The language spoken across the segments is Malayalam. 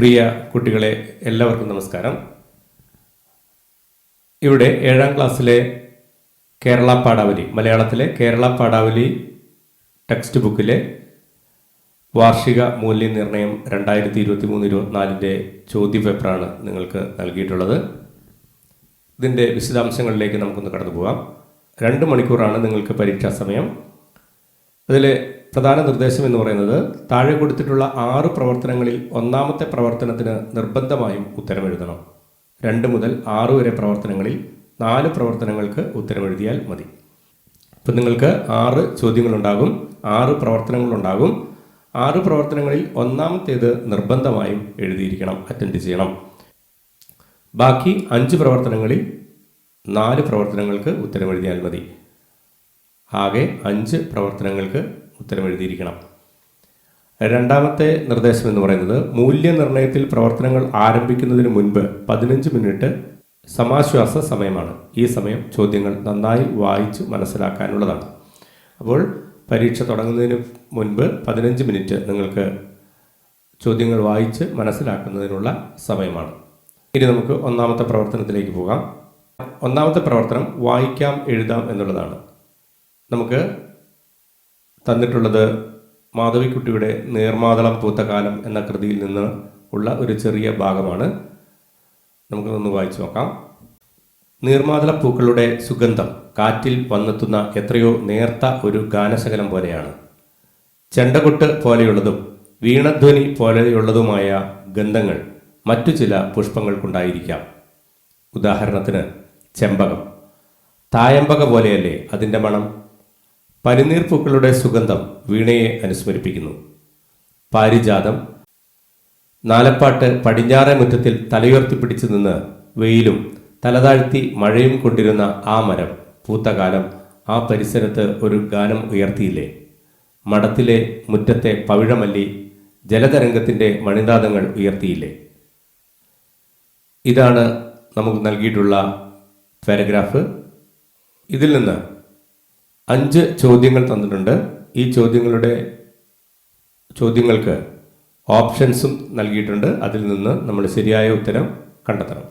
പ്രിയ കുട്ടികളെ എല്ലാവർക്കും നമസ്കാരം. ഇവിടെ ഏഴാം ക്ലാസ്സിലെ കേരള പാടാവലി മലയാളത്തിലെ കേരള പാടാവലി ടെക്സ്റ്റ് ബുക്കിലെ വാർഷിക മൂല്യനിർണയം രണ്ടായിരത്തി ഇരുപത്തി മൂന്ന് ഇരുപത്തിനാലിന്റെ ചോദ്യപേപ്പറാണ് നിങ്ങൾക്ക് നൽകിയിട്ടുള്ളത്. ഇതിന്റെ വിശദാംശങ്ങളിലേക്ക് നമുക്കൊന്ന് കടന്നു പോകാം രണ്ട് മണിക്കൂറാണ് നിങ്ങൾക്ക് പരീക്ഷാ സമയം. അതിലെ പ്രധാന നിർദ്ദേശം എന്ന് പറയുന്നത് താഴെ കൊടുത്തിട്ടുള്ള ആറ് പ്രവർത്തനങ്ങളിൽ ഒന്നാമത്തെ പ്രവർത്തനത്തിന് നിർബന്ധമായും ഉത്തരമെഴുതണം. രണ്ട് മുതൽ ആറ് വരെ പ്രവർത്തനങ്ങളിൽ നാല് പ്രവർത്തനങ്ങൾക്ക് ഉത്തരമെഴുതിയാൽ മതി. ഇപ്പം നിങ്ങൾക്ക് ആറ് ചോദ്യങ്ങളുണ്ടാകും ആറ് പ്രവർത്തനങ്ങളുണ്ടാകും. ആറ് പ്രവർത്തനങ്ങളിൽ ഒന്നാമത്തേത് നിർബന്ധമായും എഴുതിയിരിക്കണം അറ്റൻഡ് ചെയ്യണം. ബാക്കി അഞ്ച് പ്രവർത്തനങ്ങളിൽ നാല് പ്രവർത്തനങ്ങൾക്ക് ഉത്തരമെഴുതിയാൽ മതി. ആകെ അഞ്ച് പ്രവർത്തനങ്ങൾക്ക് ഉത്തരമെഴുതിയിരിക്കണം. രണ്ടാമത്തെ നിർദ്ദേശം എന്ന് പറയുന്നത് മൂല്യനിർണയത്തിൽ പ്രവർത്തനങ്ങൾ ആരംഭിക്കുന്നതിന് മുൻപ് പതിനഞ്ച് മിനിറ്റ് സമാശ്വാസ സമയമാണ്. ഈ സമയം ചോദ്യങ്ങൾ നന്നായി വായിച്ച് മനസ്സിലാക്കാനുള്ളതാണ്. അപ്പോൾ പരീക്ഷ തുടങ്ങുന്നതിന് മുൻപ് പതിനഞ്ച് മിനിറ്റ് നിങ്ങൾക്ക് ചോദ്യങ്ങൾ വായിച്ച് മനസ്സിലാക്കുന്നതിനുള്ള സമയമാണ്. ഇനി നമുക്ക് ഒന്നാമത്തെ പ്രവർത്തനത്തിലേക്ക് പോകാം. ഒന്നാമത്തെ പ്രവർത്തനം വായിക്കാം എഴുതാം എന്നുള്ളതാണ്. നമുക്ക് തന്നിട്ടുള്ളത് മാധവിക്കുട്ടിയുടെ നേർമാതളം പൂത്ത കാലം എന്ന കൃതിയിൽ നിന്ന് ഉള്ള ഒരു ചെറിയ ഭാഗമാണ്. നമുക്കൊന്ന് വായിച്ചു നോക്കാം. നീർമാതള പൂക്കളുടെ സുഗന്ധം കാറ്റിൽ വന്നെത്തുന്ന എത്രയോ നേർത്ത ഒരു ഗാനശകലം പോലെയാണ്. ചെണ്ടകൊട്ട് പോലെയുള്ളതും വീണധ്വനി പോലെയുള്ളതുമായ ഗന്ധങ്ങൾ മറ്റു ചില പുഷ്പങ്ങൾക്കുണ്ടായിരിക്കാം. ഉദാഹരണത്തിന് ചെമ്പകം. തായമ്പക പോലെയല്ലേ അതിന്റെ മണം? പനിനീർ പൂക്കളുടെ സുഗന്ധം വീണയെ അനുസ്മരിപ്പിക്കുന്നു. പാരിജാതം. നാലപ്പാട്ട് പടിഞ്ഞാറെ മുറ്റത്തിൽ തലയുയർത്തിപ്പിടിച്ചു നിന്ന് വെയിലും തലതാഴ്ത്തി മഴയും കൊണ്ടിരുന്ന ആ മരം പൂത്തകാലം ആ പരിസരത്ത് ഒരു ഗാനം ഉയർത്തിയില്ലേ? മഠത്തിലെ മുറ്റത്തെ പവിഴമല്ലി ജലതരംഗത്തിന്റെ മണിനാദങ്ങൾ ഉയർത്തിയില്ലേ? ഇതാണ് നമുക്ക് നൽകിയിട്ടുള്ള പാരഗ്രാഫ്. ഇതിൽ നിന്ന് അഞ്ച് ചോദ്യങ്ങൾ തന്നിട്ടുണ്ട്. ഈ ചോദ്യങ്ങളുടെ ചോദ്യങ്ങൾക്ക് ഓപ്ഷൻസും നൽകിയിട്ടുണ്ട്. അതിൽ നിന്ന് നമ്മൾ ശരിയായ ഉത്തരം കണ്ടെത്തണം.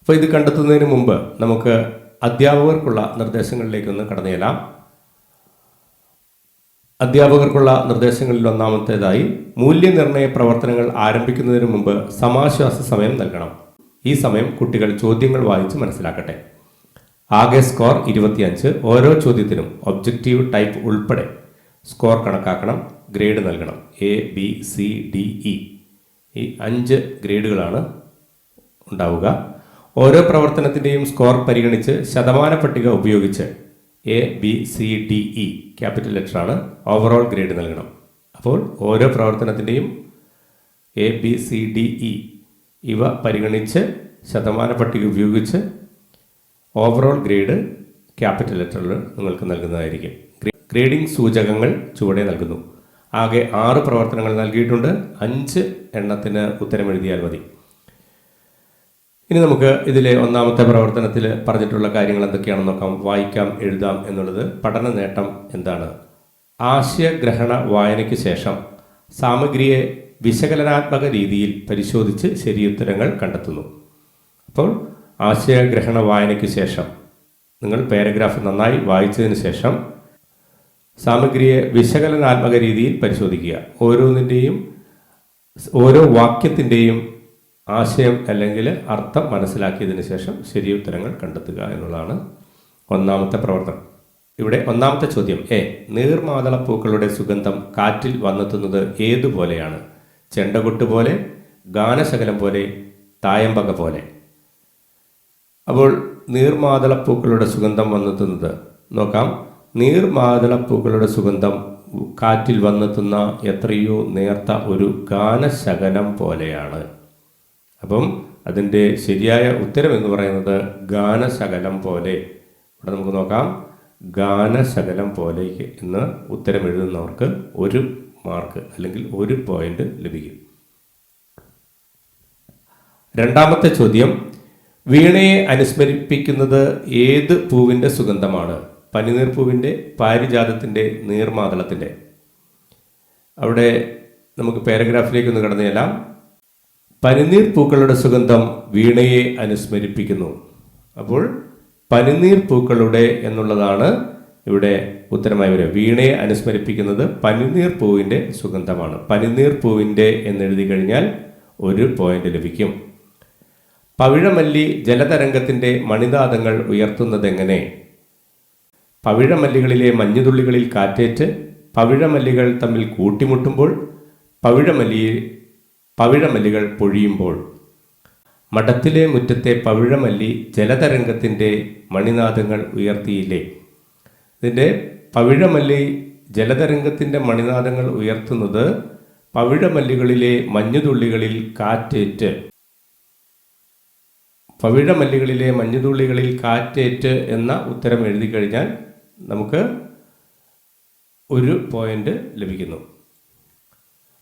അപ്പോൾ ഇത് കണ്ടെത്തുന്നതിന് മുമ്പ് നമുക്ക് അധ്യാപകർക്കുള്ള നിർദ്ദേശങ്ങളിലേക്കൊന്ന് കടന്നു അധ്യാപകർക്കുള്ള നിർദ്ദേശങ്ങളിൽ ഒന്നാമത്തേതായി മൂല്യനിർണയ പ്രവർത്തനങ്ങൾ ആരംഭിക്കുന്നതിന് മുമ്പ് സമാശ്വാസ സമയം നൽകണം. ഈ സമയം കുട്ടികൾ ചോദ്യങ്ങൾ വായിച്ച് മനസ്സിലാക്കട്ടെ. ആകെ സ്കോർ ഇരുപത്തിയഞ്ച്. ഓരോ ചോദ്യത്തിനും ഒബ്ജക്റ്റീവ് ടൈപ്പ് ഉൾപ്പെടെ സ്കോർ കണക്കാക്കണം ഗ്രേഡ് നൽകണം. A B C D E. ഈ അഞ്ച് ഗ്രേഡുകളാണ് ഉണ്ടാവുക. ഓരോ പ്രവർത്തനത്തിന്റെയും സ്കോർ പരിഗണിച്ച് ശതമാന പട്ടിക ഉപയോഗിച്ച് A B C D E capital ലെറ്ററാണ് overall grade നൽകണം. അപ്പോൾ ഓരോ പ്രവർത്തനത്തിന്റെയും A B C D E ഇവ പരിഗണിച്ച് ശതമാന പട്ടിക ഉപയോഗിച്ച് ഓവറോൾ ഗ്രേഡ് ക്യാപിറ്റൽ ലെറ്ററിൽ നിങ്ങൾക്ക് നൽകുന്നതായിരിക്കും. ഗ്രേഡിംഗ് സൂചകങ്ങൾ ചുവടെ നൽകുന്നു. ആകെ ആറ് പ്രവർത്തനങ്ങൾ നൽകിയിട്ടുണ്ട്. അഞ്ച് എണ്ണത്തിന് ഉത്തരം എഴുതിയാൽ മതി. ഇനി നമുക്ക് ഇതിലെ ഒന്നാമത്തെ പ്രവർത്തനത്തിൽ പറഞ്ഞിട്ടുള്ള കാര്യങ്ങൾ എന്തൊക്കെയാണെന്ന് നോക്കാം. വായിക്കാം എഴുതാം എന്നുള്ളത്. പഠന നേട്ടം എന്താണ്? ആശയഗ്രഹണ വായനയ്ക്ക് ശേഷം സാമഗ്രിയെ വിശകലനാത്മക രീതിയിൽ പരിശോധിച്ച് ശരിയുത്തരങ്ങൾ കണ്ടെത്തുന്നു. അപ്പോൾ ആശയഗ്രഹണ വായനയ്ക്ക് ശേഷം നിങ്ങൾ പാരഗ്രാഫ് നന്നായി വായിച്ചതിന് ശേഷം സാമഗ്രിയെ വിശകലനാത്മക രീതിയിൽ പരിശോധിക്കുക. ഓരോന്നിന്റെയും ഓരോ വാക്യത്തിന്റെയും ആശയം അല്ലെങ്കിൽ അർത്ഥം മനസ്സിലാക്കിയതിന് ശേഷം ശരി ഉത്തരങ്ങൾ കണ്ടെത്തുക എന്നുള്ളതാണ് ഒന്നാമത്തെ പ്രവർത്തനം. ഇവിടെ ഒന്നാമത്തെ ചോദ്യം എ നീർമാതളപ്പൂക്കളുടെ സുഗന്ധം കാറ്റിൽ വന്നെത്തുന്നത് ഏതുപോലെയാണ്? ചെണ്ടകൊട്ട് പോലെ ഗാനശകലം പോലെ തായമ്പക പോലെ? അപ്പോൾ നീർമാതളപ്പൂക്കളുടെ സുഗന്ധം വന്നെത്തുന്നത്. നോക്കാം. നീർമാതളപ്പൂക്കളുടെ സുഗന്ധം കാറ്റിൽ വന്നെത്തുന്ന എത്രയോ നേർത്ത ഒരു ഗാനശകലം പോലെയാണ്. അപ്പം അതിന്റെ ശരിയായ ഉത്തരം എന്ന് പറയുന്നത് ഗാനശകലം പോലെ. ഇവിടെ നമുക്ക് നോക്കാം. ഗാനശകലം പോലെ എന്ന് ഉത്തരം എഴുതുന്നവർക്ക് ഒരു മാർക്ക് അല്ലെങ്കിൽ ഒരു പോയിന്റ് ലഭിക്കും. രണ്ടാമത്തെ ചോദ്യം. വീണയെ അനുസ്മരിപ്പിക്കുന്നത് ഏത് പൂവിന്റെ സുഗന്ധമാണ്? പനിനീർ പൂവിന്റെ പാരിജാതത്തിന്റെ നീർമാതളത്തിന്റെ അവിടെ നമുക്ക് പാരഗ്രാഫിലേക്ക് ഒന്ന് കടന്നു ചെല്ലാം. പനിനീർ പൂക്കളുടെ സുഗന്ധം വീണയെ അനുസ്മരിപ്പിക്കുന്നു. അപ്പോൾ പനിനീർ പൂക്കളുടെ എന്നുള്ളതാണ് ഇവിടെ ഉത്തരമായി വരിക. വീണയെ അനുസ്മരിപ്പിക്കുന്നത് പനിനീർ പൂവിന്റെ സുഗന്ധമാണ്. പനിനീർ പൂവിന്റെ എന്നെഴുതി കഴിഞ്ഞാൽ ഒരു പോയിന്റ് ലഭിക്കും. പവിഴമല്ലി ജലതരംഗത്തിന്റെ മണിനാദങ്ങൾ ഉയർത്തുന്നതെങ്ങനെ? പവിഴമല്ലികളിലെ മഞ്ഞുതുള്ളികളിൽ കാറ്റേറ്റ് പവിഴമല്ലികൾ തമ്മിൽ കൂട്ടിമുട്ടുമ്പോൾ പവിഴമല്ലി പവിഴമല്ലികൾ പൊഴിയുമ്പോൾ. മഠത്തിലെ മുറ്റത്തെ പവിഴമല്ലി ജലതരംഗത്തിന്റെ മണിനാദങ്ങൾ ഉയർത്തിയില്ലേ? ഇതിന്റെ പവിഴമല്ലി ജലതരംഗത്തിന്റെ മണിനാദങ്ങൾ ഉയർത്തുന്നത് പവിഴമല്ലികളിലെ മഞ്ഞുതുള്ളികളിൽ കാറ്റേറ്റ് പവിഴമല്ലികളിലെ മഞ്ഞുതുള്ളികളിൽ കാറ്റേറ്റ് എന്ന ഉത്തരം എഴുതി കഴിഞ്ഞാൽ നമുക്ക് ഒരു പോയിന്റ് ലഭിക്കുന്നു.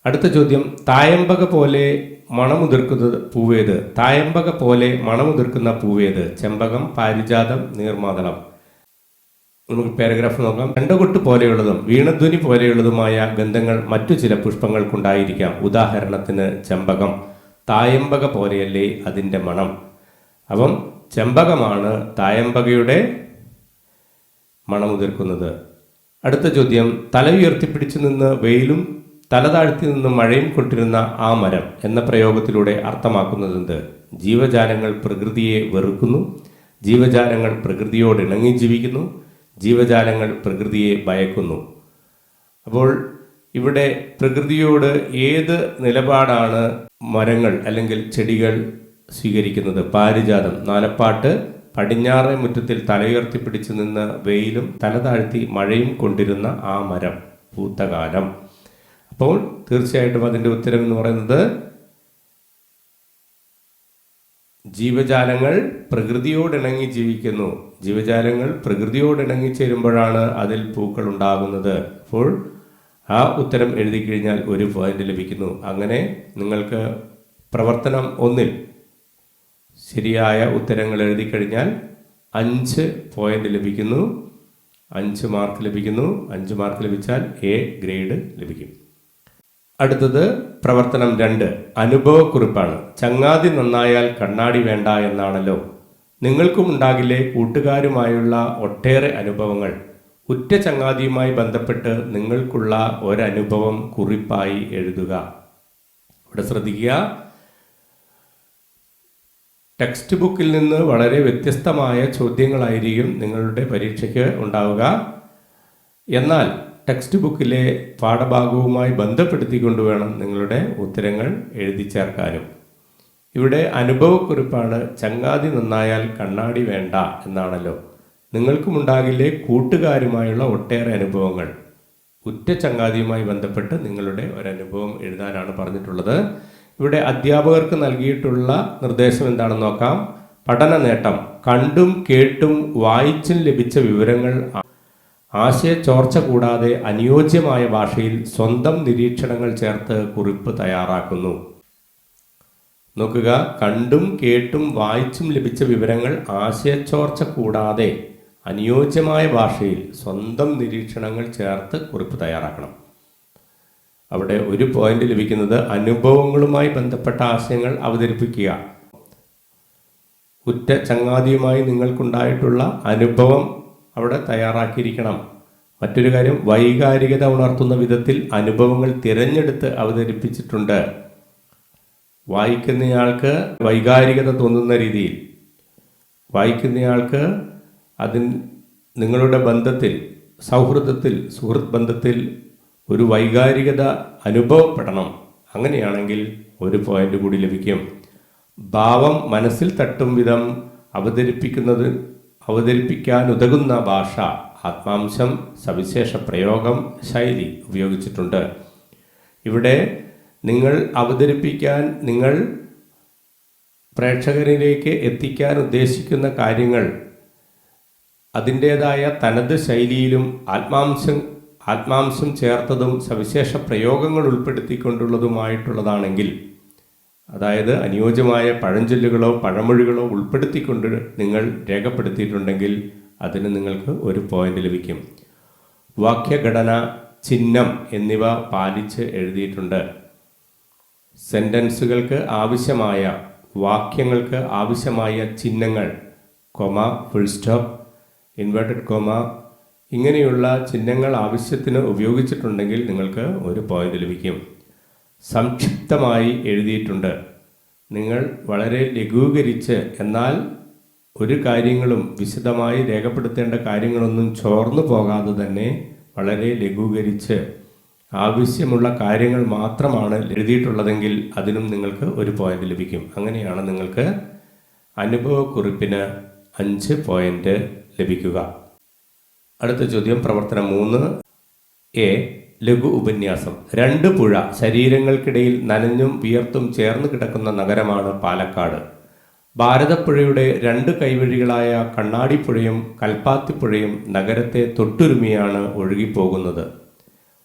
അടുത്ത ചോദ്യം തായമ്പക പോലെ മണമുതിർക്കുന്നത് പൂവേത്? തായമ്പക പോലെ മണമുതിർക്കുന്ന പൂവേത്? ചെമ്പകം പാരിജാതം നീർമാതളം. നമുക്ക് പാരഗ്രാഫ് നോക്കാം. രണ്ടകൊട്ട് പോലെയുള്ളതും വീണധ്വനി പോലെയുള്ളതുമായ ഗന്ധങ്ങൾ മറ്റു ചില പുഷ്പങ്ങൾക്കുണ്ടായിരിക്കാം. ഉദാഹരണത്തിന് ചെമ്പകം. തായമ്പക പോലെയല്ലേ അതിന്റെ മണം? അപ്പം ചെമ്പകമാണ് തായമ്പകയുടെ മണമുതിർക്കുന്നത്. അടുത്ത ചോദ്യം തല ഉയർത്തിപ്പിടിച്ചു നിന്ന് വെയിലും തല താഴ്ത്തി നിന്ന് മഴയും കൊണ്ടിരുന്ന ആ മരം എന്ന പ്രയോഗത്തിലൂടെ അർത്ഥമാക്കുന്നതെന്ത്? ജീവജാലങ്ങൾ പ്രകൃതിയെ വെറുക്കുന്നു ജീവജാലങ്ങൾ പ്രകൃതിയോട് ഇണങ്ങി ജീവിക്കുന്നു ജീവജാലങ്ങൾ പ്രകൃതിയെ ഭയക്കുന്നു. അപ്പോൾ ഇവിടെ പ്രകൃതിയോട് ഏത് നിലപാടാണ് മരങ്ങൾ അല്ലെങ്കിൽ ചെടികൾ സ്വീകരിക്കുന്നത്. പാരിജാതം. നാലപ്പാട്ട്. പടിഞ്ഞാറേ മുറ്റത്തിൽ തലയുയർത്തിപ്പിടിച്ചു നിന്ന് വെയിലും തല താഴ്ത്തി മഴയും കൊണ്ടിരുന്ന ആ മരം പൂത്തകാലം. അപ്പോൾ തീർച്ചയായിട്ടും അതിന്റെ ഉത്തരം എന്ന് പറയുന്നത് ജീവജാലങ്ങൾ പ്രകൃതിയോടിണങ്ങി ജീവിക്കുന്നു. ജീവജാലങ്ങൾ പ്രകൃതിയോടിണങ്ങി ചേരുമ്പോഴാണ് അതിൽ പൂക്കൾ ഉണ്ടാകുന്നത്. അപ്പോൾ ആ ഉത്തരം എഴുതി കഴിഞ്ഞാൽ ഒരു പോയിന്റ് ലഭിക്കുന്നു. അങ്ങനെ നിങ്ങൾക്ക് പ്രവർത്തനം ഒന്നിൽ ശരിയായ ഉത്തരങ്ങൾ എഴുതി കഴിഞ്ഞാൽ അഞ്ച് പോയിന്റ് ലഭിക്കുന്നു. അഞ്ച് മാർക്ക് ലഭിക്കുന്നു. അഞ്ച് മാർക്ക് ലഭിച്ചാൽ എ ഗ്രേഡ് ലഭിക്കും. അടുത്തത് പ്രവർത്തനം രണ്ട്. അനുഭവക്കുറിപ്പാണ്. ചങ്ങാതി നന്നായാൽ കണ്ണാടി വേണ്ട എന്നാണല്ലോ. നിങ്ങൾക്കും ഉണ്ടാകില്ലേ കൂട്ടുകാരുമായുള്ള ഒട്ടേറെ അനുഭവങ്ങൾ. ഉറ്റ ചങ്ങാതിയുമായി ബന്ധപ്പെട്ട് നിങ്ങൾക്കുള്ള ഒരനുഭവം കുറിപ്പായി എഴുതുക. ഇവിടെ ശ്രദ്ധിക്കുക. ടെക്സ്റ്റ് ബുക്കിൽ നിന്ന് വളരെ വ്യത്യസ്തമായ ചോദ്യങ്ങളായിരിക്കും നിങ്ങളുടെ പരീക്ഷയ്ക്ക് ഉണ്ടാവുക. എന്നാൽ ടെക്സ്റ്റ് ബുക്കിലെ പാഠഭാഗവുമായി ബന്ധപ്പെടുത്തിക്കൊണ്ട് വേണം നിങ്ങളുടെ ഉത്തരങ്ങൾ എഴുതി ചേർക്കാനും. ഇവിടെ അനുഭവക്കുറിപ്പാണ് ചങ്ങാതി നന്നായാൽ കണ്ണാടി വേണ്ട എന്നാണല്ലോ. നിങ്ങൾക്കുമുണ്ടാകില്ലേ കൂട്ടുകാരുമായുള്ള ഒട്ടേറെ അനുഭവങ്ങൾ. ഉറ്റ ചങ്ങാതിയുമായി ബന്ധപ്പെട്ട് നിങ്ങളുടെ ഒരനുഭവം എഴുതാനാണ് പറഞ്ഞിട്ടുള്ളത്. ഇവിടെ അധ്യാപകർക്ക് നൽകിയിട്ടുള്ള നിർദ്ദേശം എന്താണെന്ന് നോക്കാം. പഠന നേട്ടം. കണ്ടും കേട്ടും വായിച്ചും ലഭിച്ച വിവരങ്ങൾ ആശയ ചോർച്ച കൂടാതെ അനുയോജ്യമായ ഭാഷയിൽ സ്വന്തം നിരീക്ഷണങ്ങൾ ചേർത്ത് കുറിപ്പ് തയ്യാറാക്കുന്നു. നോക്കുക. കണ്ടും കേട്ടും വായിച്ചും ലഭിച്ച വിവരങ്ങൾ ആശയച്ചോർച്ച കൂടാതെ അനുയോജ്യമായ ഭാഷയിൽ സ്വന്തം നിരീക്ഷണങ്ങൾ ചേർത്ത് കുറിപ്പ് തയ്യാറാക്കണം. അവിടെ ഒരു പോയിന്റ് ലഭിക്കുന്നത് അനുഭവങ്ങളുമായി ബന്ധപ്പെട്ട ആശയങ്ങൾ അവതരിപ്പിക്കുക. ഉറ്റ ചങ്ങാതിയുമായി നിങ്ങൾക്കുണ്ടായിട്ടുള്ള അനുഭവം അവിടെ തയ്യാറാക്കിയിരിക്കണം. മറ്റൊരു കാര്യം വൈകാരികത ഉണർത്തുന്ന വിധത്തിൽ അനുഭവങ്ങൾ തിരഞ്ഞെടുത്ത് അവതരിപ്പിച്ചിട്ടുണ്ട്. വായിക്കുന്നയാൾക്ക് വൈകാരികത തോന്നുന്ന രീതിയിൽ. വായിക്കുന്നയാൾക്ക് അതിൻ നിങ്ങളുടെ ബന്ധത്തിൽ സൗഹൃദത്തിൽ സുഹൃത്ത് ബന്ധത്തിൽ ഒരു വൈകാരികത അനുഭവപ്പെടണം. അങ്ങനെയാണെങ്കിൽ ഒരു പോയിന്റ് കൂടി ലഭിക്കും. ഭാവം മനസ്സിൽ തട്ടും വിധം അവതരിപ്പിക്കുന്നത് അവതരിപ്പിക്കാൻ ഉതകുന്ന ഭാഷ ആത്മാംശം സവിശേഷ പ്രയോഗം ശൈലി ഉപയോഗിച്ചിട്ടുണ്ട്. ഇവിടെ നിങ്ങൾ അവതരിപ്പിക്കാൻ നിങ്ങൾ പ്രേക്ഷകരിലേക്ക് എത്തിക്കാൻ ഉദ്ദേശിക്കുന്ന കാര്യങ്ങൾ അതിന്റേതായ തനത് ശൈലിയിലും ആത്മാംശം ആത്മാംശം ചേർത്തതും സവിശേഷ പ്രയോഗങ്ങൾ ഉൾപ്പെടുത്തിക്കൊണ്ടുള്ളതുമായിട്ടുള്ളതാണെങ്കിൽ അതായത് അനുയോജ്യമായ പഴഞ്ചൊല്ലുകളോ പഴമൊഴികളോ ഉൾപ്പെടുത്തിക്കൊണ്ട് നിങ്ങൾ രേഖപ്പെടുത്തിയിട്ടുണ്ടെങ്കിൽ അതിന് നിങ്ങൾക്ക് ഒരു പോയിന്റ് ലഭിക്കും. വാക്യഘടന ചിഹ്നം എന്നിവ പാലിച്ച് എഴുതിയിട്ടുണ്ട്. സെന്റൻസുകൾക്ക് ആവശ്യമായ വാക്യങ്ങൾക്ക് ആവശ്യമായ ചിഹ്നങ്ങൾ comma full stop inverted comma ഇങ്ങനെയുള്ള ചിഹ്നങ്ങൾ ആവശ്യത്തിന് ഉപയോഗിച്ചിട്ടുണ്ടെങ്കിൽ നിങ്ങൾക്ക് ഒരു പോയിന്റ് ലഭിക്കും. സംക്ഷിപ്തമായി എഴുതിയിട്ടുണ്ട്. നിങ്ങൾ വളരെ ലഘൂകരിച്ച് എന്നാൽ ഒരു കാര്യങ്ങളും വിശദമായി രേഖപ്പെടുത്തേണ്ട കാര്യങ്ങളൊന്നും ചോർന്നു പോകാതെ തന്നെ വളരെ ലഘൂകരിച്ച് ആവശ്യമുള്ള കാര്യങ്ങൾ മാത്രമാണ് എഴുതിയിട്ടുള്ളതെങ്കിൽ അതിനും നിങ്ങൾക്ക് ഒരു പോയിന്റ് ലഭിക്കും. അങ്ങനെയാണ് നിങ്ങൾക്ക് അനുഭവക്കുറിപ്പിന് അഞ്ച് പോയിന്റ് ലഭിക്കുക. അടുത്ത ചോദ്യം പ്രവർത്തനം മൂന്ന്. എ ലഘു ഉപന്യാസം. രണ്ട് പുഴ ശരീരങ്ങൾക്കിടയിൽ നനഞ്ഞും വിയർത്തും ചേർന്ന് കിടക്കുന്ന നഗരമാണ് പാലക്കാട്. ഭാരതപ്പുഴയുടെ രണ്ട് കൈവഴികളായ കണ്ണാടിപ്പുഴയും കൽപ്പാത്തിപ്പുഴയും നഗരത്തെ തൊട്ടുരുമിയാണ് ഒഴുകിപ്പോകുന്നത്.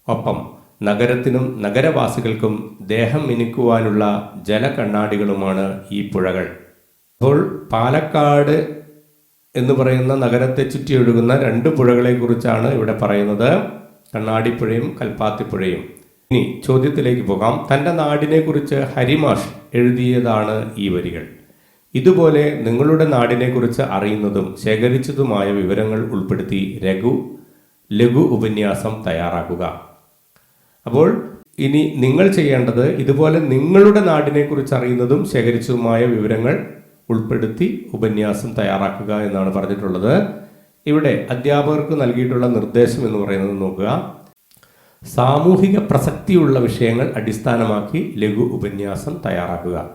ഒപ്പം നഗരത്തിനും നഗരവാസികൾക്കും ദേഹം മിനുക്കുവാനുള്ള ജലകണ്ണാടികളുമാണ് ഈ പുഴകൾ. അപ്പോൾ പാലക്കാട് എന്ന് പറയുന്ന നഗരത്തെ ചുറ്റി ഒഴുകുന്ന രണ്ട് പുഴകളെക്കുറിച്ചാണ് ഇവിടെ പറയുന്നത്. കണ്ണാടിപ്പുഴയും കൽപ്പാത്തിപ്പുഴയും. ഇനി ചോദ്യത്തിലേക്ക് പോകാം. തന്റെ നാടിനെക്കുറിച്ച് ഹരിമാഷ് എഴുതിയതാണ് ഈ വരികൾ. ഇതുപോലെ നിങ്ങളുടെ നാടിനെക്കുറിച്ച് അറിയുന്നതും ശേഖരിച്ചതുമായ വിവരങ്ങൾ ഉൾപ്പെടുത്തി രഘു ലഘു ഉപന്യാസം തയ്യാറാക്കുക. അപ്പോൾ ഇനി നിങ്ങൾ ചെയ്യേണ്ടത് ഇതുപോലെ നിങ്ങളുടെ നാടിനെക്കുറിച്ച് അറിയുന്നതും ശേഖരിച്ചതുമായ വിവരങ്ങൾ ഉൾപ്പെടുത്തി ഉപന്യാസം തയ്യാറാക്കുക എന്നാണ് പറഞ്ഞിട്ടുള്ളത്. ഇവിടെ അധ്യാപകർക്ക് നൽകിയിട്ടുള്ള നിർദ്ദേശം എന്ന് പറയുന്നത് നോക്കുക. സാമൂഹിക പ്രസക്തിയുള്ള വിഷയങ്ങൾ അടിസ്ഥാനമാക്കി ലഘു ഉപന്യാസം തയ്യാറാക്കുക.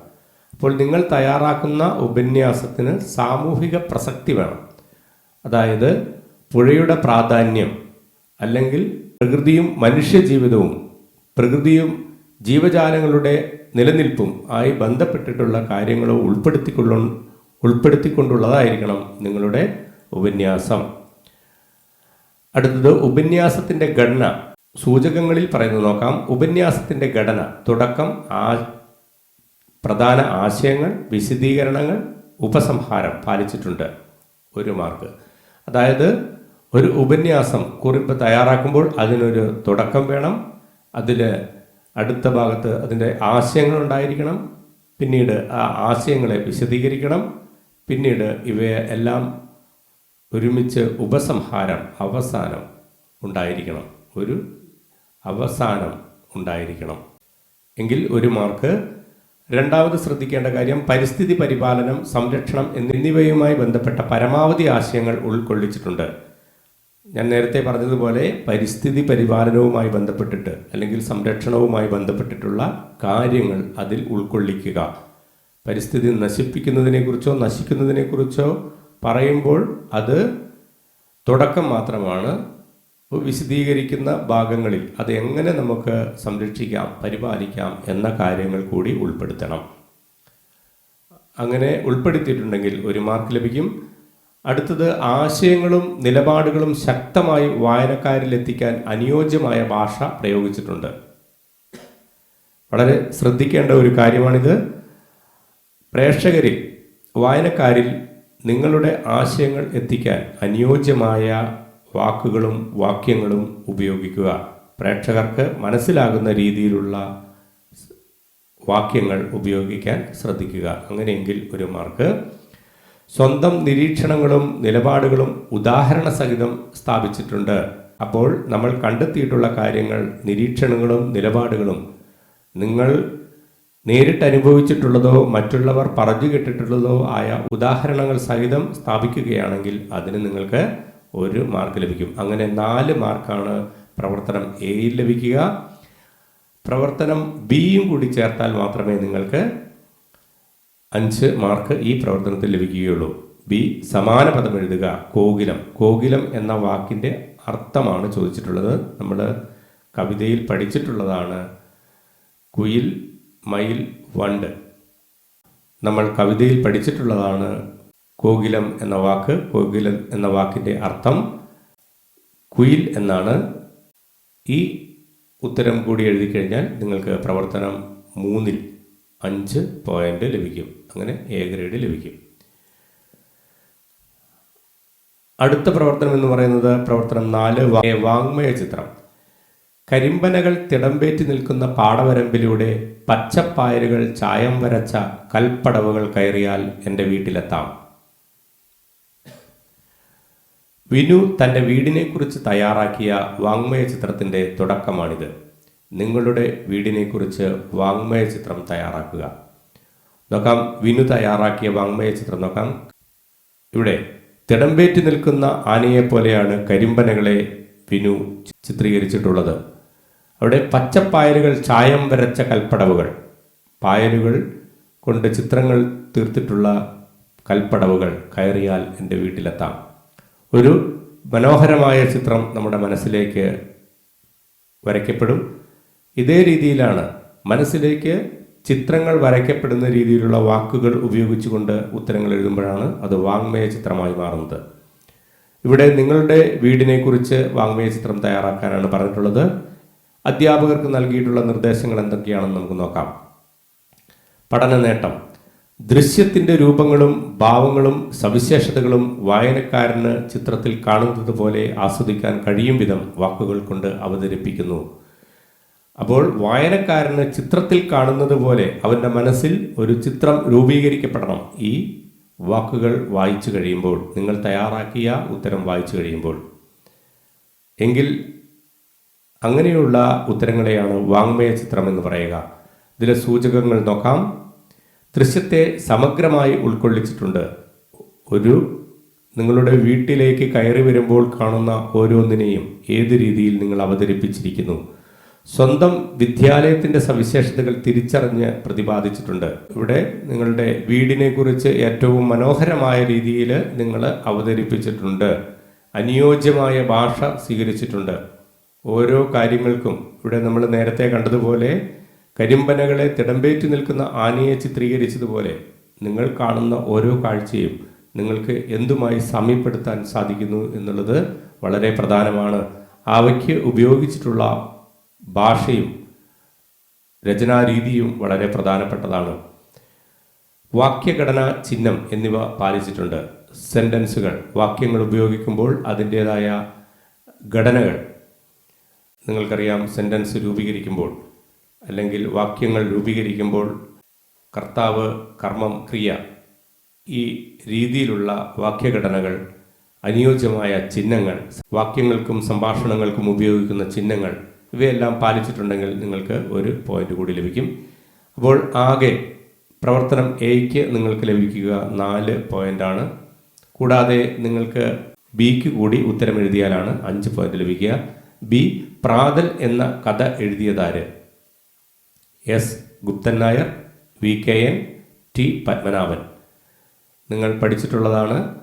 അപ്പോൾ നിങ്ങൾ തയ്യാറാക്കുന്ന ഉപന്യാസത്തിന് സാമൂഹിക പ്രസക്തി വേണം. അതായത് പുഴയുടെ പ്രാധാന്യം അല്ലെങ്കിൽ പ്രകൃതിയും മനുഷ്യജീവിതവും പ്രകൃതിയും ജീവജാലങ്ങളുടെ നിലനിൽപ്പും ആയി ബന്ധപ്പെട്ടിട്ടുള്ള കാര്യങ്ങളോ ഉൾപ്പെടുത്തിക്കൊള്ള ഉൾപ്പെടുത്തിക്കൊണ്ടുള്ളതായിരിക്കണം നിങ്ങളുടെ ഉപന്യാസം. അടുത്തത് ഉപന്യാസത്തിന്റെ ഘടന. സൂചകങ്ങളിൽ പറയുന്നത് നോക്കാം. ഉപന്യാസത്തിന്റെ ഘടന. തുടക്കം ആ പ്രധാന ആശയങ്ങൾ വിശദീകരണങ്ങൾ ഉപസംഹാരം പാലിച്ചിട്ടുണ്ട്. ഒരു മാർക്ക്. അതായത് ഒരു ഉപന്യാസം കുറിപ്പ് തയ്യാറാക്കുമ്പോൾ അതിനൊരു തുടക്കം വേണം. അതിൽ അടുത്ത ഭാഗത്ത് അതിന്റെ ആശയങ്ങൾ ഉണ്ടായിരിക്കണം. പിന്നീട് ആ ആശയങ്ങളെ വിശദീകരിക്കണം. പിന്നീട് ഇവയെ എല്ലാം ഒരുമിച്ച് ഉപസംഹാരം അവസാനം ഉണ്ടായിരിക്കണം. ഒരു അവസാനം ഉണ്ടായിരിക്കണം. എങ്കിൽ ഒരു മാർക്ക്. രണ്ടാമത് ശ്രദ്ധിക്കേണ്ട കാര്യം പരിസ്ഥിതി പരിപാലനം സംരക്ഷണം എന്നിവയുമായി ബന്ധപ്പെട്ട പരമാവധി ആശയങ്ങൾ ഉൾക്കൊള്ളിച്ചിട്ടുണ്ട്. ഞാൻ നേരത്തെ പറഞ്ഞതുപോലെ പരിസ്ഥിതി പരിപാലനവുമായി ബന്ധപ്പെട്ടിട്ട് അല്ലെങ്കിൽ സംരക്ഷണവുമായി ബന്ധപ്പെട്ടിട്ടുള്ള കാര്യങ്ങൾ അതിൽ ഉൾക്കൊള്ളിക്കുക. പരിസ്ഥിതി നശിപ്പിക്കുന്നതിനെക്കുറിച്ചോ നശിക്കുന്നതിനെക്കുറിച്ചോ പറയുമ്പോൾ അത് തുടക്കം മാത്രമാണ്. വിശദീകരിക്കുന്ന ഭാഗങ്ങളിൽ അത് എങ്ങനെ നമുക്ക് സംരക്ഷിക്കാം പരിപാലിക്കാം എന്ന കാര്യങ്ങൾ കൂടി ഉൾപ്പെടുത്തണം. അങ്ങനെ ഉൾപ്പെടുത്തിയിട്ടുണ്ടെങ്കിൽ ഒരു മാർക്ക് ലഭിക്കും. അടുത്തത് ആശയങ്ങളും നിലപാടുകളും ശക്തമായി വായനക്കാരിൽ എത്തിക്കാൻ അനുയോജ്യമായ ഭാഷ പ്രയോഗിച്ചിട്ടുണ്ട്. വളരെ ശ്രദ്ധിക്കേണ്ട ഒരു കാര്യമാണിത്. പ്രേക്ഷകരിൽ വായനക്കാരിൽ നിങ്ങളുടെ ആശയങ്ങൾ എത്തിക്കാൻ അനുയോജ്യമായ വാക്കുകളും വാക്യങ്ങളും ഉപയോഗിക്കുക. പ്രേക്ഷകർക്ക് മനസ്സിലാകുന്ന രീതിയിലുള്ള വാക്യങ്ങൾ ഉപയോഗിക്കാൻ ശ്രദ്ധിക്കുക. അങ്ങനെയെങ്കിൽ ഒരു മാർക്ക്. സ്വന്തം നിരീക്ഷണങ്ങളും നിലപാടുകളും ഉദാഹരണ സഹിതം സ്ഥാപിച്ചിട്ടുണ്ട്. അപ്പോൾ നമ്മൾ കണ്ടെത്തിയിട്ടുള്ള കാര്യങ്ങൾ നിരീക്ഷണങ്ങളും നിലപാടുകളും നിങ്ങൾ നേരിട്ട് അനുഭവിച്ചിട്ടുള്ളതോ മറ്റുള്ളവർ പറഞ്ഞു കേട്ടിട്ടുള്ളതോ ആയ ഉദാഹരണങ്ങൾ സഹിതം സ്ഥാപിക്കുകയാണെങ്കിൽ അതിന് നിങ്ങൾക്ക് ഒരു മാർക്ക് ലഭിക്കും. അങ്ങനെ നാല് മാർക്കാണ് പ്രവർത്തനം എയിൽ ലഭിക്കുക. പ്രവർത്തനം ബിയും കൂടി ചേർത്താൽ മാത്രമേ നിങ്ങൾക്ക് അഞ്ച് മാർക്ക് ഈ പ്രവർത്തനത്തിൽ ലഭിക്കുകയുള്ളൂ. ബി സമാന പദം എഴുതുക കോകിലം. കോകിലം എന്ന വാക്കിന്റെ അർത്ഥമാണ് ചോദിച്ചിട്ടുള്ളത്. നമ്മൾ കവിതയിൽ പഠിച്ചിട്ടുള്ളതാണ് കുയിൽ മയിൽ വണ്ട്. നമ്മൾ കവിതയിൽ പഠിച്ചിട്ടുള്ളതാണ് കോകിലം എന്ന വാക്ക്. കോകിലം എന്ന വാക്കിന്റെ അർത്ഥം കുയിൽ എന്നാണ്. ഈ ഉത്തരം കൂടി എഴുതി കഴിഞ്ഞാൽ നിങ്ങൾക്ക് പ്രവർത്തനം മൂന്നിൽ അഞ്ച് പോയിന്റ് ലഭിക്കും. അങ്ങനെ എ ഗ്രേഡ് ലഭിക്കും. അടുത്ത പ്രവർത്തനം എന്ന് പറയുന്നത് പ്രവർത്തനം നാല് വാങ്മയ ചിത്രം. കരിമ്പനകൾ തിടമ്പേറ്റി നിൽക്കുന്ന പാടവരമ്പിലൂടെ പച്ചപ്പായലുകൾ ചായം വരച്ച കൽപ്പടവുകൾ കയറിയാൽ എന്റെ വീട്ടിലെത്താം. വിനു തന്റെ വീടിനെക്കുറിച്ച് തയ്യാറാക്കിയ വാങ്മയ ചിത്രത്തിന്റെ തുടക്കമാണിത്. നിങ്ങളുടെ വീടിനെക്കുറിച്ച് വാങ്മയ ചിത്രം തയ്യാറാക്കുക. നോക്കാം വിനു തയ്യാറാക്കിയ വാങ്മയ ചിത്രം നോക്കാം. ഇവിടെ തിടമ്പേറ്റി നിൽക്കുന്ന ആനയെ പോലെയാണ് കരിമ്പനകളെ വിനു ചിത്രീകരിച്ചിട്ടുള്ളത്. അവിടെ പച്ചപ്പായലുകൾ ചായം വരച്ച കൽപ്പടവുകൾ. പായലുകൾ കൊണ്ട് ചിത്രങ്ങൾ തീർത്തിട്ടുള്ള കൽപ്പടവുകൾ കയറിയാൽ എന്റെ വീട്ടിലെത്താം. ഒരു മനോഹരമായ ചിത്രം നമ്മുടെ മനസ്സിലേക്ക് വരയ്ക്കപ്പെടും. ഇതേ രീതിയിലാണ് മനസ്സിലേക്ക് ചിത്രങ്ങൾ വരയ്ക്കപ്പെടുന്ന രീതിയിലുള്ള വാക്കുകൾ ഉപയോഗിച്ചുകൊണ്ട് ഉത്തരങ്ങൾ എഴുതുമ്പോഴാണ് അത് വാങ്മയ ചിത്രമായി മാറുന്നത്. ഇവിടെ നിങ്ങളുടെ വീടിനെക്കുറിച്ച് വാങ്മയ ചിത്രം തയ്യാറാക്കാനാണ് പറഞ്ഞിട്ടുള്ളത്. അധ്യാപകർക്ക് നൽകിയിട്ടുള്ള നിർദ്ദേശങ്ങൾ എന്തൊക്കെയാണെന്ന് നമുക്ക് നോക്കാം. പഠന നേട്ടം. ദൃശ്യത്തിന്റെ രൂപങ്ങളും ഭാവങ്ങളും സവിശേഷതകളും വായനക്കാരന് ചിത്രത്തിൽ കാണുന്നത് പോലെ ആസ്വദിക്കാൻ കഴിയും വിധം വാക്കുകൾ കൊണ്ട് അവതരിപ്പിക്കുന്നു. അപ്പോൾ വായനക്കാരന് ചിത്രത്തിൽ കാണുന്നത് പോലെ അവന്റെ മനസ്സിൽ ഒരു ചിത്രം രൂപീകരിക്കപ്പെടണം. ഈ വാക്കുകൾ വായിച്ചു കഴിയുമ്പോൾ നിങ്ങൾ തയ്യാറാക്കിയ ഉത്തരം വായിച്ചു കഴിയുമ്പോൾ. എങ്കിൽ അങ്ങനെയുള്ള ഉത്തരങ്ങളെയാണ് വാങ്മയ ചിത്രം എന്ന് പറയുക. ഇതിലെ സൂചകങ്ങൾ നോക്കാം. ദൃശ്യത്തെ സമഗ്രമായി ഉൾക്കൊള്ളിച്ചിട്ടുണ്ട്. ഒരു നിങ്ങളുടെ വീട്ടിലേക്ക് കയറി വരുമ്പോൾ കാണുന്ന ഓരോന്നിനെയും ഏത് രീതിയിൽ നിങ്ങൾ അവതരിപ്പിച്ചിരിക്കുന്നു? സ്വന്തം വിദ്യാലയത്തിന്റെ സവിശേഷതകൾ തിരിച്ചറിഞ്ഞ് പ്രതിപാദിച്ചിട്ടുണ്ട്. ഇവിടെ നിങ്ങളുടെ വീടിനെക്കുറിച്ച് ഏറ്റവും മനോഹരമായ രീതിയിൽ നിങ്ങൾ അവതരിപ്പിച്ചിട്ടുണ്ട്. അനുയോജ്യമായ ഭാഷ സ്വീകരിച്ചിട്ടുണ്ട്. ഓരോ കാര്യങ്ങൾക്കും ഇവിടെ നമ്മൾ നേരത്തെ കണ്ടതുപോലെ കരിമ്പനകളെ തിടമ്പേറ്റി നിൽക്കുന്ന ആനയെ ചിത്രീകരിച്ചതുപോലെ നിങ്ങൾ കാണുന്ന ഓരോ കാഴ്ചയും നിങ്ങൾക്ക് എന്തുമായി സാമ്യപ്പെടുത്താൻ സാധിക്കുന്നു എന്നുള്ളത് വളരെ പ്രധാനമാണ്. അവയ്ക്ക് ഉപയോഗിച്ചിട്ടുള്ള ഭാഷയും രചനാരീതിയും വളരെ പ്രധാനപ്പെട്ടതാണ്. വാക്യഘടന ചിഹ്നം എന്നിവ പാലിച്ചിട്ടുണ്ട്. സെന്റൻസുകൾ വാക്യങ്ങൾ ഉപയോഗിക്കുമ്പോൾ അതിന്റേതായ ഘടനകൾ. നിങ്ങൾക്കറിയാം സെന്റൻസ് രൂപീകരിക്കുമ്പോൾ അല്ലെങ്കിൽ വാക്യങ്ങൾ രൂപീകരിക്കുമ്പോൾ കർത്താവ് കർമ്മം ക്രിയ ഈ രീതിയിലുള്ള വാക്യഘടനകൾ അനുയോജ്യമായ ചിഹ്നങ്ങൾ വാക്യങ്ങൾക്കും സംഭാഷണങ്ങൾക്കും ഉപയോഗിക്കുന്ന ചിഹ്നങ്ങൾ ഇവയെല്ലാം പാലിച്ചിട്ടുണ്ടെങ്കിൽ നിങ്ങൾക്ക് ഒരു പോയിന്റ് കൂടി ലഭിക്കും. അപ്പോൾ ആകെ പ്രവർത്തനം എയ്ക്ക് നിങ്ങൾക്ക് ലഭിക്കുക നാല് പോയിന്റാണ് കൂടാതെ നിങ്ങൾക്ക് ബിക്ക് കൂടി ഉത്തരം എഴുതിയാലാണ് അഞ്ച് പോയിന്റ് ലഭിക്കുക. ബി പ്രാതൽ എന്ന കഥ എഴുതിയതാര് S Guptan Nair. V K N T Padmanabhan. നിങ്ങൾ പഠിച്ചിട്ടുള്ളതാണ്.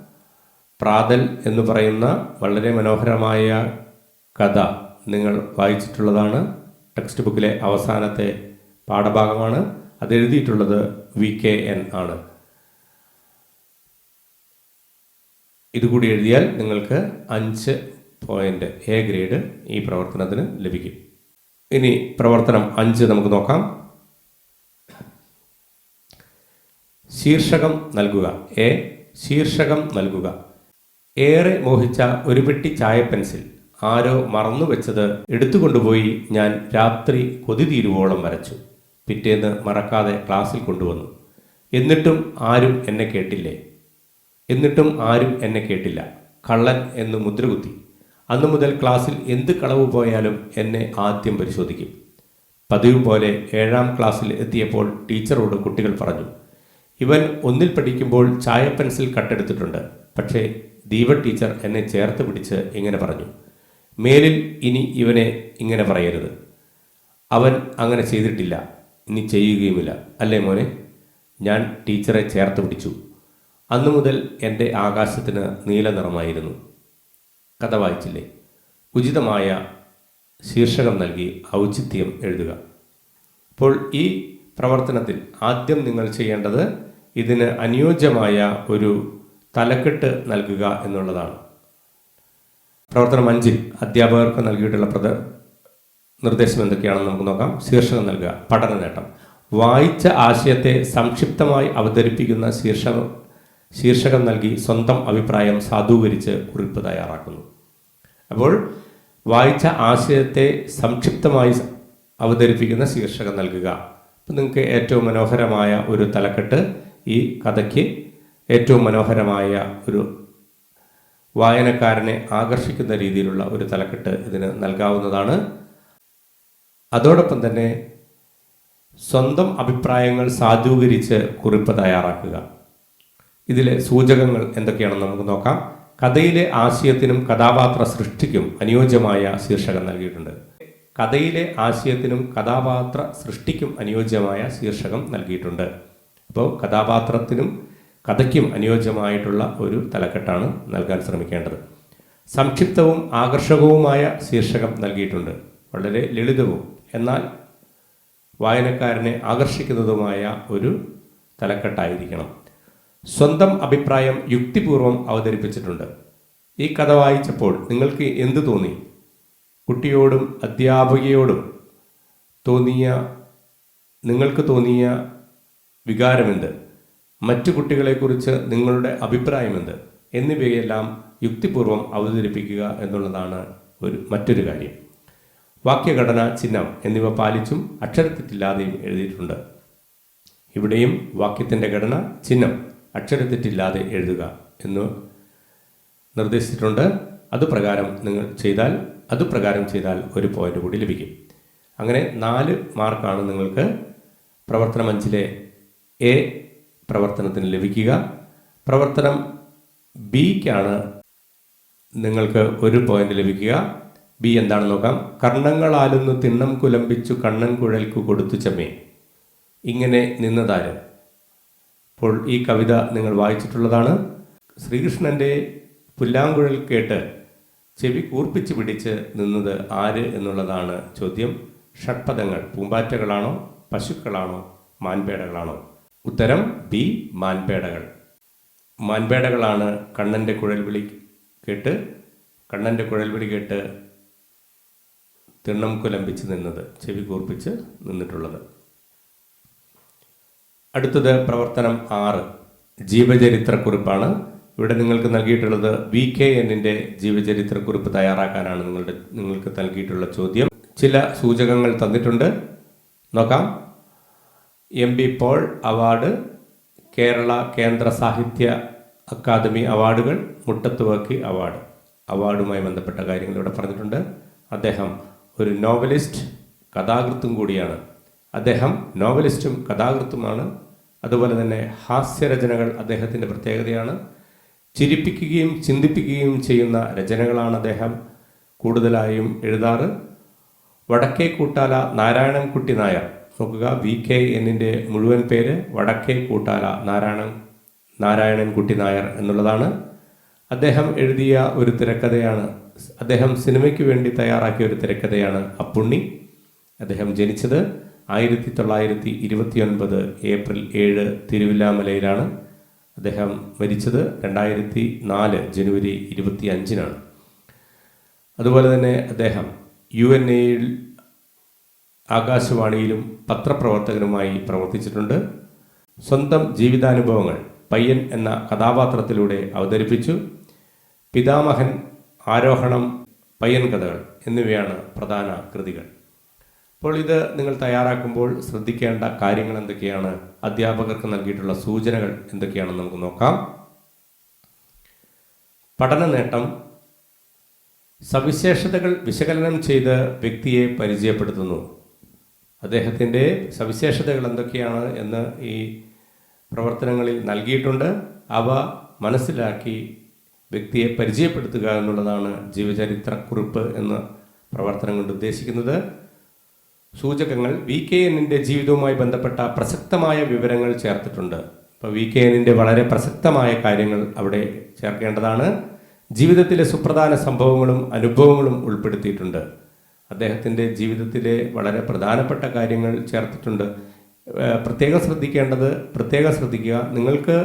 പ്രാതൽ എന്ന് പറയുന്ന വളരെ മനോഹരമായ കഥ. നിങ്ങൾ വായിച്ചിട്ടുള്ളതാണ്. ടെക്സ്റ്റ് ബുക്കിലെ അവസാനത്തെ പാഠഭാഗമാണ്. അത് എഴുതിയിട്ടുള്ളത് വി കെ എൻ ആണ്. ഇതുകൂടി എഴുതിയാൽ നിങ്ങൾക്ക് അഞ്ച് പോയിന്റ് എ ഗ്രേഡ് ഈ പ്രവർത്തനത്തിന് ലഭിക്കും. ഇനി പ്രവർത്തനം അഞ്ച് നമുക്ക് നോക്കാം. ശീർഷകം നൽകുക. എ ശീർഷകം നൽകുക. ഏറെ മോഹിച്ച ഒരു പെട്ടി ചായ പെൻസിൽ. ആരോ മറന്നു വെച്ചത് എടുത്തുകൊണ്ടുപോയി ഞാൻ രാത്രി കൊതി തീരുവോളം വരച്ചു. പിറ്റേന്ന് മറക്കാതെ ക്ലാസ്സിൽ കൊണ്ടുവന്നു. എന്നിട്ടും ആരും എന്നെ കേട്ടില്ലേ? എന്നിട്ടും ആരും എന്നെ കേട്ടില്ല. കള്ളൻ എന്ന് മുദ്രകുത്തി. അന്നു മുതൽ ക്ലാസ്സിൽ എന്ത് കളവ് പോയാലും എന്നെ ആദ്യം പരിശോധിക്കും. പതിവ് പോലെ ഏഴാം ക്ലാസ്സിൽ എത്തിയപ്പോൾ ടീച്ചറോട് കുട്ടികൾ പറഞ്ഞു ഇവൻ ഒന്നിൽ പഠിക്കുമ്പോൾ ചായ പെൻസിൽ കട്ടെടുത്തിട്ടുണ്ട്. പക്ഷേ ദീപ ടീച്ചർ എന്നെ ചേർത്ത് പിടിച്ച് ഇങ്ങനെ പറഞ്ഞു. മേലിൽ ഇനി ഇവനെ ഇങ്ങനെ പറയരുത്. അവൻ അങ്ങനെ ചെയ്തിട്ടില്ല. ഇനി ചെയ്യുകയുമില്ല. അല്ലേ മോനെ? ഞാൻ ടീച്ചറെ ചേർത്ത് പിടിച്ചു. അന്നു മുതൽ എന്റെ ആകാശത്തിന് നീല നിറമായിരുന്നു. കഥ വായിച്ചില്ലേ? ഉചിതമായ ശീർഷകം നൽകി ഔചിത്യം എഴുതുക. അപ്പോൾ ഈ പ്രവർത്തനത്തിൽ ആദ്യം നിങ്ങൾ ചെയ്യേണ്ടത് ഇതിന് അനുയോജ്യമായ ഒരു തലക്കെട്ട് നൽകുക എന്നുള്ളതാണ്. പ്രവർത്തനം അഞ്ചിൽ അധ്യാപകർക്ക് നൽകിയിട്ടുള്ള പ്രദ നിർദ്ദേശം എന്തൊക്കെയാണെന്ന് നമുക്ക് നോക്കാം. ശീർഷകം നൽകുക. പഠന നേട്ടം. വായിച്ച ആശയത്തെ സംക്ഷിപ്തമായി അവതരിപ്പിക്കുന്ന ശീർഷകം ശീർഷകം നൽകി സ്വന്തം അഭിപ്രായം സാധൂകരിച്ച് കുറിപ്പ് തയ്യാറാക്കുന്നു. അപ്പോൾ വായിച്ച ആശയത്തെ സംക്ഷിപ്തമായി അവതരിപ്പിക്കുന്ന ശീർഷകം നൽകുക. അപ്പം നിങ്ങൾക്ക് ഏറ്റവും മനോഹരമായ ഒരു തലക്കെട്ട് ഈ കഥയ്ക്ക് ഏറ്റവും മനോഹരമായ ഒരു വായനക്കാരനെ ആകർഷിക്കുന്ന രീതിയിലുള്ള ഒരു തലക്കെട്ട് ഇതിന് നൽകാവുന്നതാണ്. അതോടൊപ്പം തന്നെ സ്വന്തം അഭിപ്രായങ്ങൾ സാധൂകരിച്ച് കുറിപ്പ് തയ്യാറാക്കുക. ഇതിലെ സൂചകങ്ങൾ എന്തൊക്കെയാണെന്ന് നമുക്ക് നോക്കാം. കഥയിലെ ആശയത്തിനും കഥാപാത്ര സൃഷ്ടിക്കും അനുയോജ്യമായ ശീർഷകം നൽകിയിട്ടുണ്ട്. കഥയിലെ ആശയത്തിനും കഥാപാത്ര സൃഷ്ടിക്കും അനുയോജ്യമായ ശീർഷകം നൽകിയിട്ടുണ്ട്. അപ്പോൾ കഥാപാത്രത്തിനും കഥയ്ക്കും അനുയോജ്യമായിട്ടുള്ള ഒരു തലക്കെട്ടാണ് നൽകാൻ ശ്രമിക്കേണ്ടത്. സംക്ഷിപ്തവും ആകർഷകവുമായ ശീർഷകം നൽകിയിട്ടുണ്ട്. വളരെ ലളിതവും എന്നാൽ വായനക്കാരനെ ആകർഷിക്കുന്നതുമായ ഒരു തലക്കെട്ടായിരിക്കണം. സ്വന്തം അഭിപ്രായം യുക്തിപൂർവം അവതരിപ്പിച്ചിട്ടുണ്ട്. ഈ കഥ വായിച്ചപ്പോൾ നിങ്ങൾക്ക് എന്തു തോന്നി? കുട്ടിയോടും അധ്യാപകയോടും തോന്നിയ നിങ്ങൾക്ക് തോന്നിയ വികാരമെന്ത്? മറ്റു കുട്ടികളെക്കുറിച്ച് നിങ്ങളുടെ അഭിപ്രായമെന്ത് എന്നിവയെല്ലാം യുക്തിപൂർവം അവതരിപ്പിക്കുക എന്നുള്ളതാണ് ഒരു മറ്റൊരു കാര്യം. വാക്യഘടന ചിഹ്നം എന്നിവ പാലിച്ചും അക്ഷരത്തെറ്റില്ലാതെയും എഴുതിയിട്ടുണ്ട്. ഇവിടെയും വാക്യത്തിന്റെ ഘടന ചിഹ്നം അക്ഷരത്തെറ്റില്ലാതെ എഴുതുക എന്ന് നിർദ്ദേശിച്ചിട്ടുണ്ട്. അതുപ്രകാരം നിങ്ങൾ ചെയ്താൽ അതുപ്രകാരം ചെയ്താൽ ഒരു പോയിന്റ് കൂടി ലഭിക്കും. അങ്ങനെ നാല് മാർക്കാണ് നിങ്ങൾക്ക് പ്രവർത്തനം അഞ്ചിലെ എ പ്രവർത്തനത്തിന് ലഭിക്കുക. പ്രവർത്തനം ബിക്കാണ് നിങ്ങൾക്ക് ഒരു പോയിന്റ് ലഭിക്കുക. ബി എന്താണെന്ന് നോക്കാം കർണങ്ങളാലുന്നു തിണ്ണം കുലമ്പിച്ചു കണ്ണൻ കുഴൽക്കു കൊടുത്തു ചമ്മേ ഇങ്ങനെ നിന്നതാര്? അപ്പോൾ ഈ കവിത നിങ്ങൾ വായിച്ചിട്ടുള്ളതാണ്. ശ്രീകൃഷ്ണന്റെ പുല്ലാങ്കുഴൽ കേട്ട് ചെവി കൂർപ്പിച്ച് പിടിച്ച് നിന്നത് ആര് എന്നുള്ളതാണ് ചോദ്യം. ഷഡ്പദങ്ങൾ പൂമ്പാറ്റകളാണോ പശുക്കളാണോ മാൻപേടകളാണോ? ഉത്തരം ബി മാൻപേടകൾ. മാൻപേടകളാണ് കണ്ണന്റെ കുഴൽവിളി കേട്ട് കണ്ണന്റെ കുഴൽവിളി കേട്ട് തിണ്ണം കുലമ്പിച്ച് നിന്നത് ചെവി കൂർപ്പിച്ച് നിന്നിട്ടുള്ളത്. അടുത്തത് പ്രവർത്തനം ആറ് ജീവചരിത്രക്കുറിപ്പാണ്. ഇവിടെ നിങ്ങൾക്ക് നൽകിയിട്ടുള്ളത് വി കെ എന്നിന്റെ ജീവചരിത്രക്കുറിപ്പ് തയ്യാറാക്കാനാണ് നിങ്ങളുടെ നിങ്ങൾക്ക് നൽകിയിട്ടുള്ള ചോദ്യം. ചില സൂചകങ്ങൾ തന്നിട്ടുണ്ട്. നോക്കാം. M B Paul award Kerala കേന്ദ്ര സാഹിത്യ അക്കാദമി അവാർഡുകൾ മുട്ടത്തുവക്കി അവാർഡ്. അവാർഡുമായി ബന്ധപ്പെട്ട കാര്യങ്ങൾ ഇവിടെ പറഞ്ഞിട്ടുണ്ട്. അദ്ദേഹം ഒരു നോവലിസ്റ്റ് കഥാകൃത്തും കൂടിയാണ്. അദ്ദേഹം നോവലിസ്റ്റും കഥാകൃത്തുമാണ്. അതുപോലെ തന്നെ ഹാസ്യരചനകൾ അദ്ദേഹത്തിന്റെ പ്രത്യേകതയാണ്. ചിരിപ്പിക്കുകയും ചിന്തിപ്പിക്കുകയും ചെയ്യുന്ന രചനകളാണ് അദ്ദേഹം കൂടുതലായും എഴുതാറ്. വടക്കേ കൂട്ടാല നാരായണൻകുട്ടി നായർ നോക്കുക. വി കെ എന്നിന്റെ മുഴുവൻ പേര് വടക്കേ കൂട്ടാല നാരായണൻ നാരായണൻകുട്ടി നായർ എന്നുള്ളതാണ്. അദ്ദേഹം എഴുതിയ ഒരു തിരക്കഥയാണ്. അദ്ദേഹം സിനിമയ്ക്ക് വേണ്ടി തയ്യാറാക്കിയ ഒരു തിരക്കഥയാണ് അപ്പുണ്ണി. അദ്ദേഹം ജനിച്ചത് ആയിരത്തി തൊള്ളായിരത്തി ഇരുപത്തിയൊൻപത് ഏപ്രിൽ ഏഴ് തിരുവില്ലാമലയിലാണ്. അദ്ദേഹം മരിച്ചത് രണ്ടായിരത്തി നാല് ജനുവരി ഇരുപത്തി അഞ്ചിനാണ് അതുപോലെ തന്നെ അദ്ദേഹം യു എൻ എയിൽ ആകാശവാണിയിലും പത്രപ്രവർത്തകനുമായി പ്രവർത്തിച്ചിട്ടുണ്ട്. സ്വന്തം ജീവിതാനുഭവങ്ങൾ പയ്യൻ എന്ന കഥാപാത്രത്തിലൂടെ അവതരിപ്പിച്ചു. പിതാമഹൻ ആരോഹണം പയ്യൻ കഥകൾ എന്നിവയാണ് പ്രധാന കൃതികൾ. അപ്പോൾ ഇത് നിങ്ങൾ തയ്യാറാക്കുമ്പോൾ ശ്രദ്ധിക്കേണ്ട കാര്യങ്ങൾ എന്തൊക്കെയാണ്? അധ്യാപകർക്ക് നൽകിയിട്ടുള്ള സൂചനകൾ എന്തൊക്കെയാണെന്ന് നമുക്ക് നോക്കാം. പഠന നേട്ടം. സവിശേഷതകൾ വിശകലനം ചെയ്ത് വ്യക്തിയെ പരിചയപ്പെടുത്തുന്നു. അദ്ദേഹത്തിന്റെ സവിശേഷതകൾ എന്തൊക്കെയാണ് എന്ന് ഈ പ്രവർത്തനങ്ങളിൽ നൽകിയിട്ടുണ്ട്. അവ മനസ്സിലാക്കി വ്യക്തിയെ പരിചയപ്പെടുത്തുക എന്നുള്ളതാണ് ജീവചരിത്രക്കുറിപ്പ് എന്ന പ്രവർത്തനം കൊണ്ട് ഉദ്ദേശിക്കുന്നത്. സൂചകങ്ങൾ വി കെ എന്നിന്റെ ജീവിതവുമായി ബന്ധപ്പെട്ട പ്രസക്തമായ വിവരങ്ങൾ ചേർത്തിട്ടുണ്ട്. അപ്പോൾ വി കെ എന്നിന്റെ വളരെ പ്രസക്തമായ കാര്യങ്ങൾ അവിടെ ചേർക്കേണ്ടതാണ്. ജീവിതത്തിലെ സുപ്രധാന സംഭവങ്ങളും അനുഭവങ്ങളും ഉൾപ്പെടുത്തിയിട്ടുണ്ട്. അദ്ദേഹത്തിന്റെ ജീവിതത്തിലെ വളരെ പ്രധാനപ്പെട്ട കാര്യങ്ങൾ ചേർത്തിട്ടുണ്ട്. പ്രത്യേകം ശ്രദ്ധിക്കേണ്ടത് പ്രത്യേകം ശ്രദ്ധിക്കുക. നിങ്ങൾക്ക്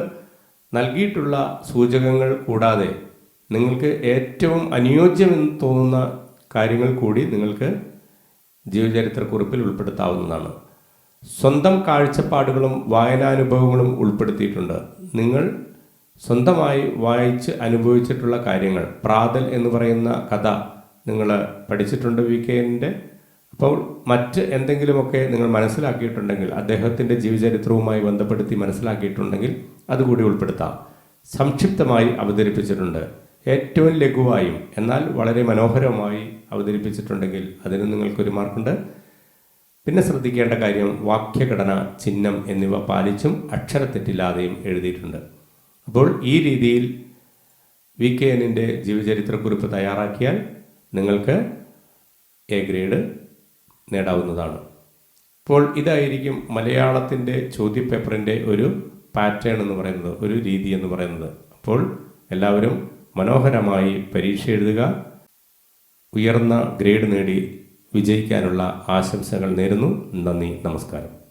നൽകിയിട്ടുള്ള സൂചകങ്ങൾ കൂടാതെ നിങ്ങൾക്ക് ഏറ്റവും അനുയോജ്യമെന്ന് തോന്നുന്ന കാര്യങ്ങൾ കൂടി നിങ്ങൾക്ക് ജീവചരിത്രക്കുറിപ്പിൽ ഉൾപ്പെടുത്താവുന്നതാണ്. സ്വന്തം കാഴ്ചപ്പാടുകളും വായനാനുഭവങ്ങളും ഉൾപ്പെടുത്തിയിട്ടുണ്ട്. നിങ്ങൾ സ്വന്തമായി വായിച്ച് അനുഭവിച്ചിട്ടുള്ള കാര്യങ്ങൾ പ്രാതൽ എന്ന് പറയുന്ന കഥ നിങ്ങൾ പഠിച്ചിട്ടുണ്ട് വി കെ എന്റെ അപ്പോൾ മറ്റ് എന്തെങ്കിലുമൊക്കെ നിങ്ങൾ മനസ്സിലാക്കിയിട്ടുണ്ടെങ്കിൽ അദ്ദേഹത്തിന്റെ ജീവചരിത്രവുമായി ബന്ധപ്പെടുത്തി മനസ്സിലാക്കിയിട്ടുണ്ടെങ്കിൽ അതുകൂടി ഉൾപ്പെടുത്താം. സംക്ഷിപ്തമായി അവതരിപ്പിച്ചിട്ടുണ്ട്. ഏറ്റവും ലഘുവായും എന്നാൽ വളരെ മനോഹരമായി അവതരിപ്പിച്ചിട്ടുണ്ടെങ്കിൽ അതിന് നിങ്ങൾക്കൊരു മാർക്കുണ്ട്. പിന്നെ ശ്രദ്ധിക്കേണ്ട കാര്യം വാക്യഘടന ചിഹ്നം എന്നിവ പാലിച്ചും അക്ഷരത്തെറ്റില്ലാതെയും എഴുതിയിട്ടുണ്ട്. അപ്പോൾ ഈ രീതിയിൽ വി കെ എന്നിന്റെ ജീവചരിത്രക്കുറിപ്പ് തയ്യാറാക്കിയാൽ നിങ്ങൾക്ക് എ ഗ്രേഡ് നേടാവുന്നതാണ്. അപ്പോൾ ഇതായിരിക്കും മലയാളത്തിന്റെ ചോദ്യപേപ്പറിന്റെ ഒരു പാറ്റേൺ എന്ന് പറയുന്നത് ഒരു രീതി എന്ന് പറയുന്നത്. അപ്പോൾ എല്ലാവരും മനോഹരമായി പരീക്ഷ എഴുതുക. ഉയർന്ന ഗ്രേഡ് നേടി വിജയിക്കാനുള്ള ആശംസകൾ നേരുന്നു. നന്ദി നമസ്കാരം.